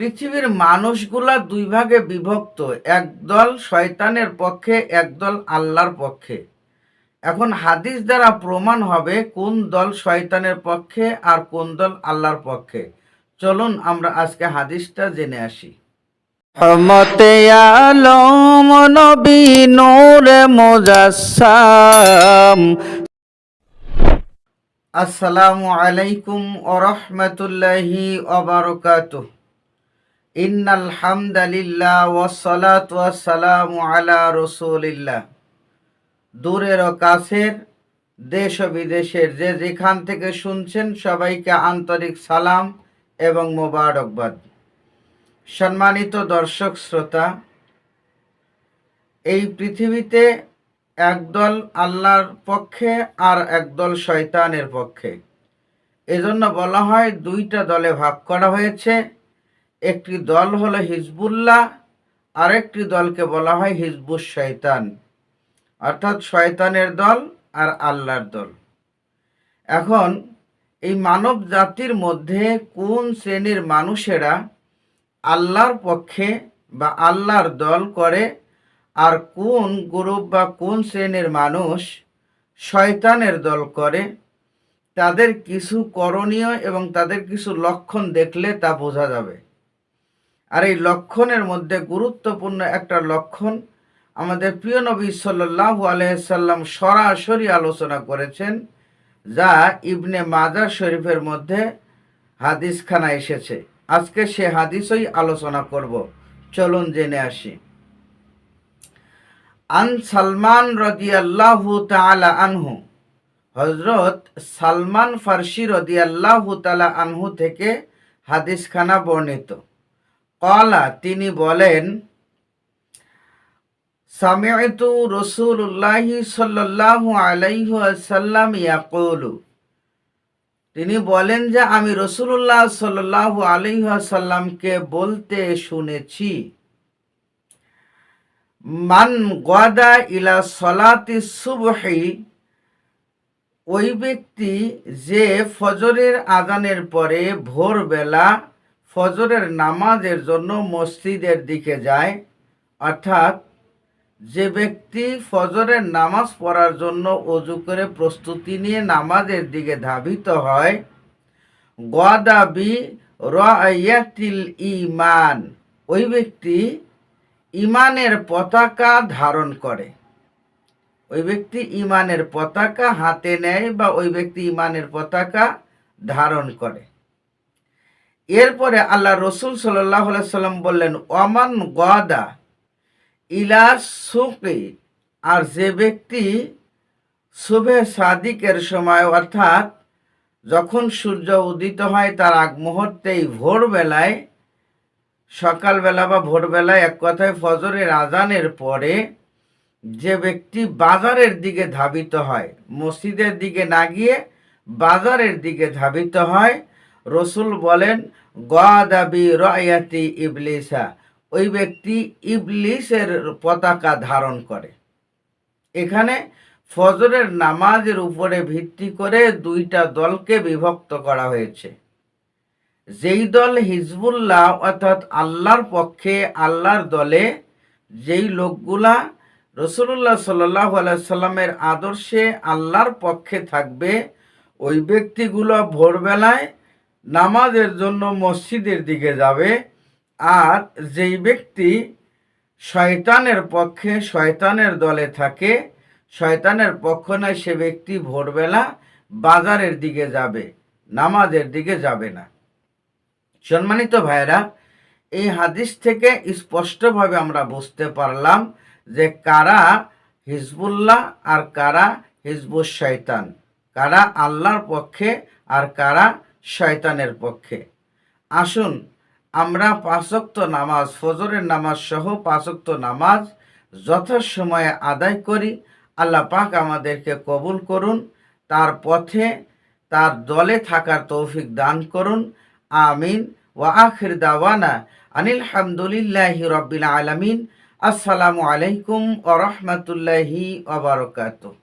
পৃথিবীর মানুষগুলা দুই ভাগে বিভক্ত একদল শয়তানের পক্ষে একদল আল্লাহর পক্ষে। এখন হাদিস দ্বারা প্রমাণ হবে কোন দল শয়তানের পক্ষে আর কোন দল আল্লাহর পক্ষে। চলুন আমরা আজকে হাদিসটা জেনে আসি। রহমতে আলম নবী নূরে মুজাসসাম। আসসালামু আলাইকুম ওরহমতুল্লাহি ওবারকাতুহ ইন্নাল হামদালিল্লাহ ওয়াসসালাত ওয়াসসালামু আলা রসুলিল্লাহ। দূরের ও কাছের, দেশ ও বিদেশের যে যেখান থেকে শুনছেন সবাইকে আন্তরিক সালাম এবং মোবারকবাদ। সম্মানিত দর্শক শ্রোতা, এই পৃথিবীতে একদল আল্লাহর পক্ষে আর একদল শয়তানের পক্ষে। এজন্য বলা হয় দুইটা দলে ভাগ করা হয়েছে। একটি দল হলো হিজবুল্লাহ, আরেকটি দলকে বলা হয় হিজবুস শয়তান। অর্থাৎ শয়তানের দল আর আল্লাহর দল। এখন এই মানব জাতির মধ্যে কোন শ্রেণির মানুষেরা আল্লাহর পক্ষে বা আল্লাহর দল করে আর কোন গ্রুপ বা কোন শ্রেণির মানুষ শয়তানের দল করে, তাদের কিছু করণীয় এবং তাদের কিছু লক্ষণ দেখলে তা বোঝা যাবে। আর এই লক্ষণের মধ্যে গুরুত্বপূর্ণ একটা লক্ষণ আমাদের প্রিয় নবী সাল্লাহু আলহাম সরাসরি আলোচনা করেছেন, যা ইবনে মাজার শরীফের মধ্যে হাদিসখানা এসেছে। আজকে সে হাদিসই আলোচনা করব। চলুন জেনে আসি। আন সালমান রদিয়াল্লাহু তাআলা আনহু হজরত সালমান ফার্সি রদিয়াল্লাহু তাআলা আনহু থেকে হাদিসখানা বর্ণিত। কলা তিনি বলেন সামিয়তু রসুল্লাহি সাল্লাল্লাহু আলাইহি ওয়াসাল্লাম ইয়াকুলু। তিনি বলেন যে, আমি রসুল্লাহ সাল্লাল্লাহু আলাইহি ওয়াসাল্লামকে বলতে শুনেছি, মান গদা ইলা সলাতি সুবহি। ওই ব্যক্তি যে ফজরের আজানের পরে ভোরবেলা ফজরের নামাজের জন্য মসজিদের দিকে যায়। অর্থাৎ যে ব্যক্তি ফজরের নামাজ পড়ার জন্য অজু করে প্রস্তুতি নিয়ে নামাজের দিকে ধাবিত হয় গদাবি রায়াতিল ইমান ওই ব্যক্তি ইমানের পতাকা ধারণ করে। ওই ব্যক্তি ইমানের পতাকা হাতে নেয় বা ওই ব্যক্তি ইমানের পতাকা ধারণ করে। এরপরে আল্লাহ রসুল সাল্লাহ সাল্লাম বললেন ওমান গদা ইলা সুকে আর যে ব্যক্তি শুভে সাদিকের সময়, অর্থাৎ যখন সূর্য উদিত হয়, তার আগ মুহূর্তেই ভোরবেলায়, সকালবেলা বা ভোরবেলায় এক কথায় ফজরের আজানের পরে যে ব্যক্তি বাজারের দিকে ধাবিত হয়, মসজিদের দিকে না গিয়ে বাজারের দিকে ধাবিত হয় রসুল বলেন, গাদাবি রয়াতি ইবলিসা। ওই ব্যক্তি ইবলিসের পতাকা ধারণ করে। এখানে ফজরের নামাজের উপরে ভিত্তি করে দুইটা দলকে বিভক্ত করা হয়েছে। যেই দল হিজবুল্লাহ অর্থাৎ আল্লাহর পক্ষে, আল্লাহর দলে, যেই লোকগুলা রসুল্লাহ সাল্লাহ সাল্লামের আদর্শে আল্লাহর পক্ষে থাকবে, ওই ব্যক্তিগুলো ভোরবেলায় নামাজের জন্য মসজিদের দিকে যাবে, আর যেই ব্যক্তি শয়তানের পক্ষে, শয়তানের দলে থাকে, শয়তানের পক্ষ নয়, সে ব্যক্তি ভোরবেলা বাজারের দিকে যাবে, নামাজের দিকে যাবে না। সম্মানিত ভাইরা এই হাদিস থেকে স্পষ্টভাবে আমরা বুঝতে পারলাম যে কারা হিজবুল্লাহ আর কারা হিজবুস শয়তান, কারা আল্লাহর পক্ষে আর কারা শয়তানের পক্ষে। আসুন, আমরা পাঁচক্ত নামাজ, ফজরের নামাজ সহ পাঁচক্ত নামাজ যথাসময়ে আদায় করি। আল্লাহ পাক আমাদেরকে কবুল করুন, তার পথে, তার দলে থাকার তৌফিক দান করুন। আমিন। ওয়া আখির দাওয়ানা আনিল হামদুলিল্লাহি রব্বিল আলামিন। আসসালামু আলাইকুম ওয়া রাহমাতুল্লাহি ওয়া বারাকাতুহু।